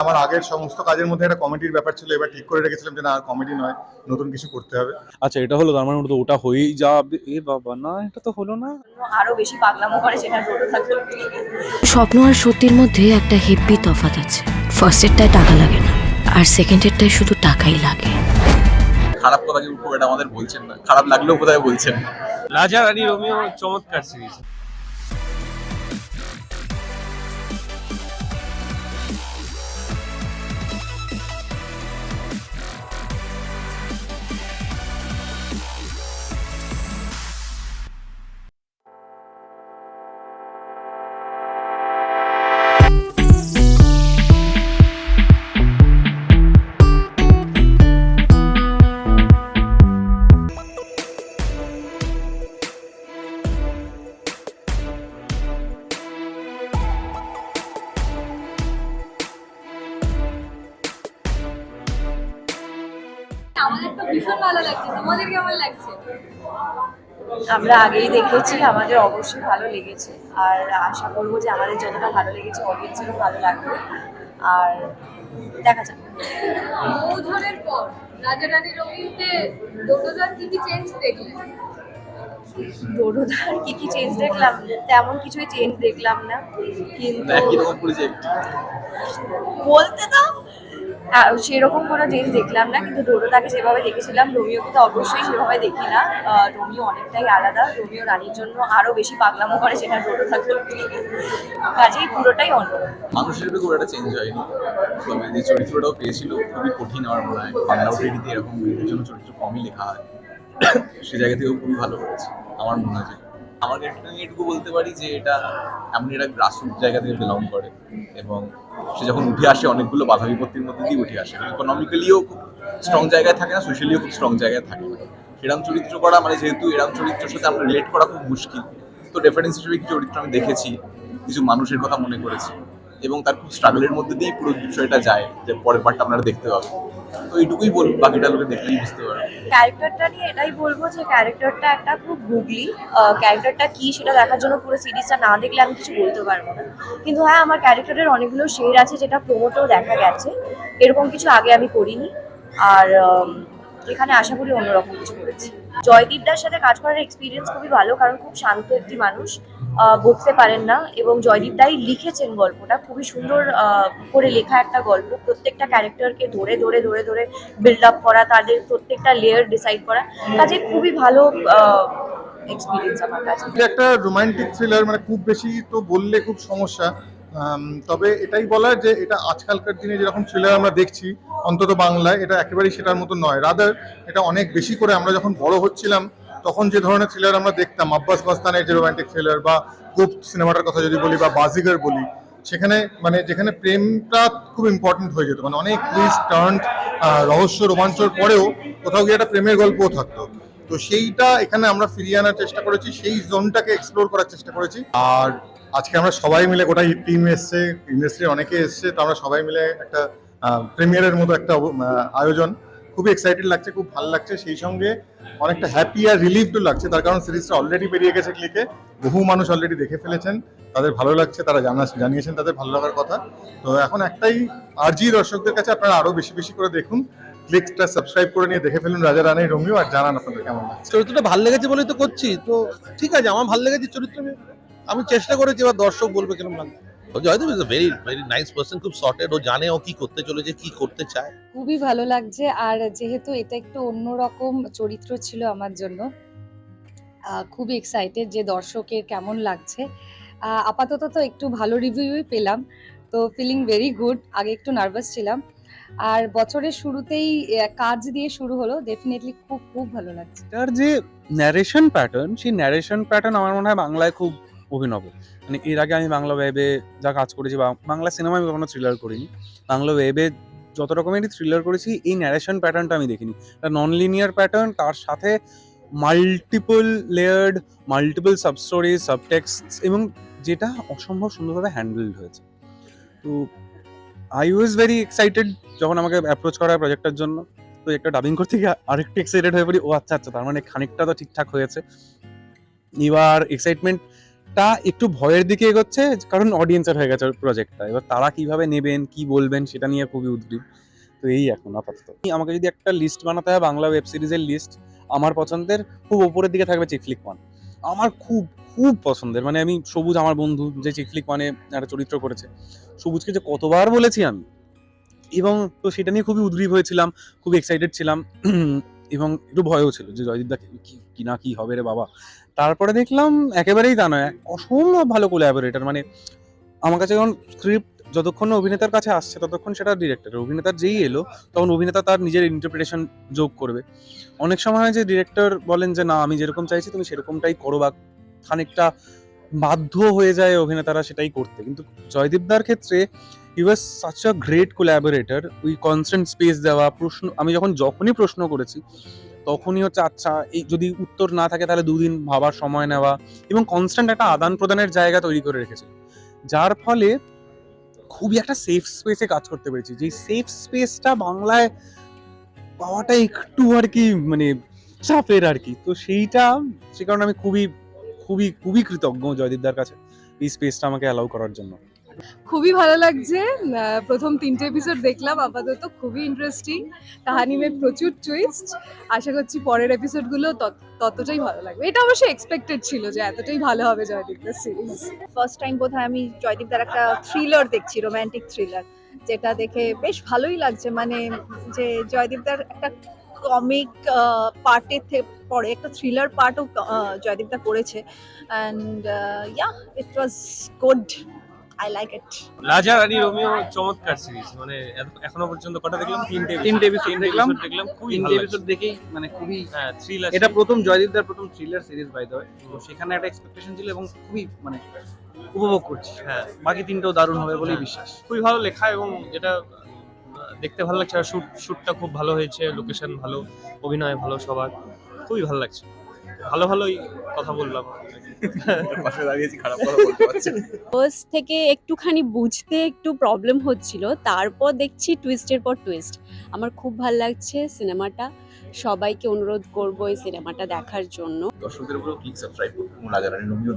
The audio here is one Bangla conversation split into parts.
আমার আগের সমস্ত কাজের মধ্যে একটা কমেডির ব্যাপার ছিল এবার ঠিক করে রেখেছিলাম যে না আর কমেডি নয় নতুন কিছু করতে হবে। আচ্ছা এটা হলো তার মানে ওটা তো ওটা হয়েই যাবে। এ বাবা না এটা তো হলো না। আরও বেশি পাগলামো করে সেটা স্বপ্ন আর সত্যির মধ্যে একটা হেব্বি তফাৎ আছে। ফার্স্ট ফার্স্টেরটায় টাকা লাগে না আর সেকেন্ড সেকেন্ডেরটায় শুধু টাকাই লাগে। খারাপ কথা কেউ খুব আমাদের বলছেন না। খারাপ লাগলেও কোথায় বলছেন রাজা রানী রোমিও চমৎকার সিরিজ আমাদের তো ভীষণ ভালো লাগছে। তোমাদের কেমন লাগছে? আমরা আগেই দেখেছি আমাদের অবশ্যই ভালো লেগেছে। আর আশা করব যে আমাদের যতটা ভালো লেগেছে অডিয়েন্সেরও ভালো লাগবে। আর দেখা যাক। বৌধনের পর রাজা রানী রঙিতে দোটোদার কি কি চেঞ্জ দেখলে? ডোডোদার কি কি চেঞ্জ দেখলাম? তেমন কিছুই চেঞ্জ দেখলাম না। কিন্তু বলতে দাও সেরকম কোনো চেঞ্জ দেখলাম না, কিন্তু ডোডোদাকে যেভাবে দেখেছিলাম, রোমিওকে তো অবশ্যই সেভাবে দেখি না। রোমিও অনেকটাই আলাদা, রোমিও রানীর জন্য আরও বেশি পাগলামো করে সেটা ডোডো থাকলে কাজেই পুরোটাই অন্য। মানুষের খুব একটা চেঞ্জ হয়নি। তবে যে চরিত্রটাও পেয়েছিল, খুবই কঠিন আমার মনে হয়। বাংলা ওটিটিতে এরকম মেয়েদের জন্য চরিত্র কমই লেখা হয়। সে জায়গা থেকেও খুবই ভালো করেছে, আমার মনে হয়। আমার ক্যারেক্টার নিয়ে এটুকু বলতে পারি যে এটা এমন একটা গ্রাসরুট জায়গা থেকে বিলং করে এবং সে যখন উঠে আসে, অনেকগুলো বাধা বিপত্তির মধ্যে দিয়ে উঠে আসে। ইকোনমিক্যালিও খুব স্ট্রং জায়গায় থাকে না সোশ্যালিও খুব স্ট্রং জায়গায় থাকে। না এরম চরিত্র করা মানে যেহেতু এরম চরিত্রের সাথে আমরা রিলেট করা খুব মুশকিল। তো ডেফারেন্স হিসেবে কিছু চরিত্র আমি দেখেছি, কিছু মানুষের কথা মনে করেছি। এবং তার খুব স্ট্রাগলের মধ্যে দিয়েই পুরো বিষয়টা যায়, যে পরের পার্টটা আপনারা দেখতে পাবেন। তো এইটুকুই বল বাকিটা লোকে দেখলেই বুঝতে পারবে। ক্যারেক্টারটা নিয়ে এটাই বলব যে ক্যারেক্টারটা একটা খুব গুগলি ক্যারেক্টারটা কি সেটা দেখার জন্য পুরো সিরিজটা না দেখলে আমি কিছু বলতে পারব না। কিন্তু হ্যাঁ আমার ক্যারেক্টারের অনেকগুলো শেড আছে যেটা প্রোমোটেও দেখা গেছে। এরকম কিছু আগে আমি করিনি। আর এখানে আশা করি অন্যরকম কিছু করেছি। জয়দীপদার সাথে কাজ করার এক্সপিরিয়েন্স খুবই ভালো, কারণ খুব শান্ত একটি মানুষ বকতে পারেন না এবং জয়দীপ দাই লিখেছেন গল্পটা। খুবই সুন্দর করে লেখা একটা গল্প। প্রত্যেকটা ক্যারেক্টারকে ধরে ধরে ধরে ধরে বিল্ড আপ করা, তাদের প্রত্যেকটা লেয়ার ডিসাইড করা, কাজে খুবই ভালো এক্সপিরিয়েন্স আমার কাছে। একটা রোমান্টিক থ্রিলার মানে খুব বেশি তো বললে খুব সমস্যা। তবে এটাই বলার যে এটা আজকালকার দিনে যেরকম থ্রিলার আমরা দেখছি, অন্তত বাংলায়, এটা একেবারেই সেটার মতো নয়। রাদার এটা অনেক বেশি করে আমরা যখন বড় হচ্ছিলাম, তখন যে ধরনের থ্রিলার আমরা দেখতাম, আব্বাস মাস্তানের যে রোমান্টিক থ্রিলার বা গুপ সিনেমাটার কথা যদি বলি বা বাজিগার বলি, সেখানে মানে যেখানে প্রেমটা খুব ইম্পর্টেন্ট হয়ে যেত। মানে অনেক টুইস্ট টার্ন রহস্য, রোমাঞ্চর পরেও কোথাও গিয়ে একটা প্রেমের গল্পও থাকতো। তো সেইটা এখানে আমরা ফিরিয়ে আনার চেষ্টা করেছি, সেই জোনটাকে এক্সপ্লোর করার চেষ্টা করেছি। আর আজকে আমরা সবাই মিলে গোটা টিম এসছে ইন্ডাস্ট্রির অনেকে এসছে, তো আমরা সবাই মিলে একটা প্রিমিয়ারের মতো একটা আয়োজন। খুবই এক্সাইটেড লাগছে, খুব ভালো লাগছে। সেই সঙ্গে অনেকটা হ্যাপি আর রিলিফড লাগছে। তার কারণ সিরিজটা অলরেডি বেরিয়ে গেছে ক্লিকে বহু মানুষ অলরেডি দেখে ফেলেছেন। তাদের ভালো লাগছে, তারা জানা, জানিয়েছেন তাদের ভালো লাগার কথা। তো এখন একটাই আরজি দর্শকদের কাছে আপনারা আরও বেশি বেশি করে দেখুন। ক্লিকটা সাবস্ক্রাইব করে নিয়ে দেখে ফেলুন রাজা, রানী, রোমিও, আর জানান আপনাদের কেমন লাগছে। চরিত্রটা ভালো লেগেছে বলেই তো করছি। তো ঠিক আছে, আমার ভালো লেগেছে চরিত্র আমি- চেষ্টা করেছি এবার দর্শক বলবে কীরকম লাগবে Joydeb is very very nice person খুব সর্টেড ও জানে ও কি করতে চলেছে কি করতে চায়। খুবই ভালো লাগছে আর যেহেতু এটা একটু অন্যরকম চরিত্র ছিল আমার জন্য আহ, খুবই এক্সাইটেড যে দর্শকের কেমন লাগছে। আহ, আপাতত তো একটু ভালো রিভিউই পেলাম তো ফিলিং ভেরি গুড আগে একটু নার্ভাস ছিলাম। আর বছরের শুরুতেই কাজ দিয়ে শুরু হলো ডেফিনেটলি খুব খুব ভালো লাগছে। এটার যে ন্যারেশন প্যাটার্ন সেই ন্যারেশন প্যাটার্ন আমার মনে হয় বাংলায় খুব অভিনব। মানে এর আগে আমি বাংলা ওয়েবে যা কাজ করেছি বা বাংলা সিনেমা আমি কখনো থ্রিলার করিনি। বাংলা ওয়েবে যত রকমেরই থ্রিলার করেছি, এই ন্যারেশন প্যাটার্নটা আমি দেখিনি। নন লিনিয়ার প্যাটার্ন তার সাথে multiple layered multiple sub stories subtext এবং যেটা অসম্ভব সুন্দরভাবে হ্যান্ডেলড হয়েছে। তো আই ওয়াজ ভেরি এক্সাইটেড যখন আমাকে অ্যাপ্রোচ করা হয় প্রজেক্টটার জন্য। তো একটা ডাবিং করতে গিয়ে আরেকটু এক্সাইটেড হয়ে পড়ি, ও আচ্ছা আচ্ছা তার মানে খানিকটা তো ঠিকঠাক হয়েছে। এবার এক্সাইটমেন্ট প্রজেক্টটা একটু ভয়ের দিকে এগোচ্ছে, কারণ অডিয়েন্সের হয়ে গেছে প্রজেক্টটা এবার তারা কীভাবে নেবেন, কি বলবেন, সেটা নিয়ে খুবই উদ্গ্রীব। তো এই এখন আপাতত। আমাকে যদি একটা লিস্ট বানাতে হয়, বাংলা ওয়েব সিরিজের লিস্ট আমার পছন্দের, খুব ওপরের দিকে থাকবে চিকফ্লিক ওয়ান আমার খুব খুব পছন্দের মানে আমি সবুজ, আমার বন্ধু যে চিকফ্লিক ওয়ানে একটা চরিত্র করেছে, সবুজকে যে কতবার বলেছি আমি, এবং তো সেটা নিয়ে খুবই উদ্গ্রীব হয়েছিলাম, খুব এক্সাইটেড ছিলাম। এবং একটু ভয়ও ছিল যে জয়দীপ দা কি- না কি হবে রে বাবা। তারপরে দেখলাম একেবারেই তা নয়, অসম্ভব ভালো কোলাবোরেটর মানে আমার কাছে যখন স্ক্রিপ্ট যতক্ষণ অভিনেতার কাছে আসছে, ততক্ষণ সেটা ডিরেক্টর অভিনেতার যেই এলো, তখন অভিনেতা তার নিজের ইন্টারপ্রিটেশন যোগ করবে। অনেক সময় হয় যে ডিরেক্টর বলেন যে, না, আমি যেরকম চাইছি তুমি সেরকমটাই করো বা খানিকটা বাধ্য হয়ে যায় অভিনেতারা সেটাই করতে। কিন্তু জয়দীপদার ক্ষেত্রে he was such a great collaborator ওই কনস্ট্যান্ট স্পেস দেওয়া, প্রশ্ন, আমি যখন যখনই প্রশ্ন করেছি, তখনই হচ্ছে আচ্ছা এই যদি উত্তর না থাকে, তাহলে দুদিন ভাবার সময় নেওয়া। এবং কনস্ট্যান্ট একটা আদান প্রদানের জায়গা তৈরি করে রেখেছিল। যার ফলে খুবই একটা সেফ স্পেসে কাজ করতে পেরেছি। যে সেফ স্পেসটা বাংলায় পাওয়াটা একটু আর কি মানে চাপের আর কি। তো সেইটা, সে কারণে আমি খুবই খুবই খুবই কৃতজ্ঞ জয়দীপদার কাছে, এই স্পেসটা আমাকে অ্যালাউ করার জন্য। খুবই ভালো লাগছে। প্রথম তিনটে এপিসোড দেখলাম, আপাতত খুবই ইন্টারেস্টিং কাহানি মে প্রচুর টুইস্ট আশা করছি পরের এপিসোডগুলো ততটাই ভালো লাগবে। এটা অবশ্যই এক্সপেক্টেড ছিল যে এতটাই ভালো হবে জয়দীপদার সিরিজ ফার্স্ট টাইম বোধহয় আমি জয়দীপদার একটা থ্রিলার দেখছি রোম্যান্টিক থ্রিলার যেটা দেখে বেশ ভালোই লাগছে। মানে যে জয়দীপদার একটা কমিক পার্টের পরে একটা থ্রিলার পার্টও জয়দীপদা করেছে। And yeah it was good I like it Raja Rani Romeo চমৎকার সিরিজ মানে এখনও পর্যন্ত কটা দেখলাম? তিনটে তিনটে episode দেখলাম। দেখলাম খুবই তিনটে এপিসোড দেখেই মানে খুবই হ্যাঁ থ্রিলার এটা প্রথম জয়দীপদার প্রথম থ্রিলার সিরিজ বাই দ্য তো সেখানে একটা এক্সপেকটেশন ছিল এবং খুবই মানে উপভোগ করছি। হ্যাঁ। বাকি তিনটেও দারুণ হবে বলেই হ্যাঁ। বিশ্বাস। খুবই ভালো লেখা এবং যেটা দেখতে ভালো লাগছে। আর শুট শুটটা খুব ভালো হয়েছে লোকেশন ভালো অভিনয় ভালো সবার। খুবই ভালো লাগছে। ভালো ভালোই কথা বললাম। পাশে দাঁড়িয়েছি খারাপ কথা বলতে পারছি ফার্স্ট থেকে একটুখানি বুঝতে একটু প্রবলেম হচ্ছিল তারপর দেখছি টুইস্টের পর টুইস্ট আমার খুব ভালো লাগছে সিনেমাটা সবাইকে অনুরোধ করব এই সিনেমাটা দেখার জন্য। দর্শকদের উপরেও ক্লিক সাবস্ক্রাইব করুন এবং রাজা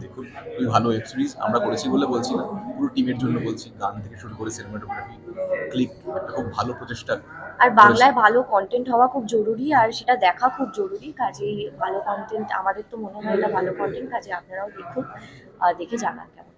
দেখুন। খুবই ভালো ওয়েব সিরিজ আমরা করেছি বলে বলছি না পুরো টিমের জন্য বলছি। গান থেকে শুরু করে সিনেমাটোগ্রাফি ক্লিক একটা খুব ভালো প্রচেষ্টা। আর বাংলায় ভালো কন্টেন্ট হওয়া খুব জরুরি আর সেটা দেখা খুব জরুরি কাজে ভালো কন্টেন্ট আমাদের তো মনে হয় এটা ভালো কন্টেন্ট কাজে আপনারাও দেখুন দেখে জানান কেমন।